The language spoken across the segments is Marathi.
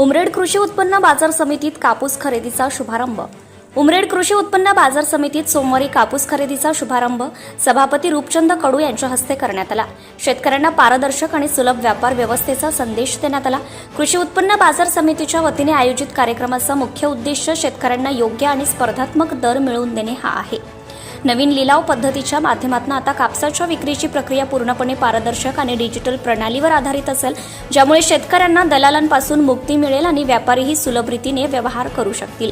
उमरेड कृषी उत्पन्न बाजार समितीत कापूस खरेदीचा शुभारंभ. उमरेड कृषी उत्पन्न बाजार समितीत सोमवारी कापूस खरेदीचा शुभारंभ सभापती रूपचंद कडू यांच्या हस्ते करण्यात आला. शेतकऱ्यांना पारदर्शक आणि सुलभ व्यापार व्यवस्थेचा संदेश देण्यात आला. कृषी उत्पन्न बाजार समितीच्या वतीने आयोजित कार्यक्रमाचा मुख्य उद्देश शेतकऱ्यांना योग्य आणि स्पर्धात्मक दर मिळवून देणे हा आहे. नवीन लिलाव पद्धतीच्या माध्यमातून आता कापसाच्या विक्रीची प्रक्रिया पूर्णपणे पारदर्शक आणि डिजिटल प्रणालीवर आधारित असेल ज्यामुळे शेतकऱ्यांना दलालांपासून मुक्ती मिळेल आणि व्यापारीही सुलभ रीतीने व्यवहार करू शकतील.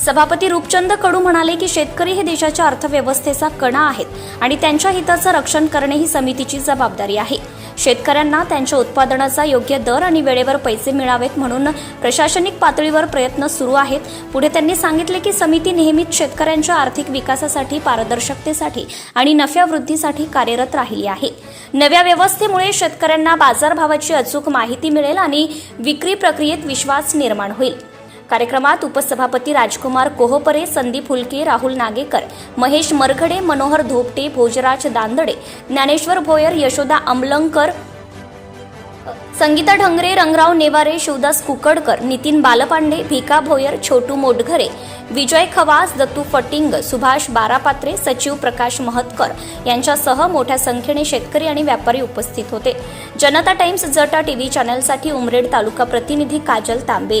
सभापती रूपचंद कडू म्हणाले की शेतकरी हे देशाच्या अर्थव्यवस्थेचा कणा आहेत आणि त्यांच्या हिताचं रक्षण करणे ही समितीची जबाबदारी आहे. शेतकऱ्यांना त्यांच्या उत्पादनाचा योग्य दर आणि वेळेवर पैसे मिळावेत म्हणून प्रशासनिक पातळीवर प्रयत्न सुरू आहेत. पुढे त्यांनी सांगितले की समिती नेहमीच शेतकऱ्यांच्या आर्थिक विकासासाठी पारदर्शकतेसाठी आणि नफ्यावृद्धीसाठी कार्यरत राहिली आहे. नव्या व्यवस्थेमुळे शेतकऱ्यांना बाजारभावाची अचूक माहिती मिळेल आणि विक्री प्रक्रियेत विश्वास निर्माण होईल. कार्यक्रमात उपसभापती राजकुमार कोहपरे संदीप हुलके राहुल नागेकर महेश मरखडे मनोहर धोपटे भोजराज दांदडे ज्ञानेश्वर भोयर यशोदा अमलंकर संगीता ढंगरे रंगराव नेवारे शिवदास कुकडकर नितीन बालपांडे भिका भोयर छोटू मोटघरे विजय खवास दत्तू फटिंग सुभाष बारापात्रे सचिव प्रकाश महतकर यांच्यासह मोठ्या संख्येने शेतकरी आणि व्यापारी उपस्थित होते. जनता टाइम्स जटा टीव्ही चॅनलसाठी उमरेड तालुका प्रतिनिधी Kajal Tambe.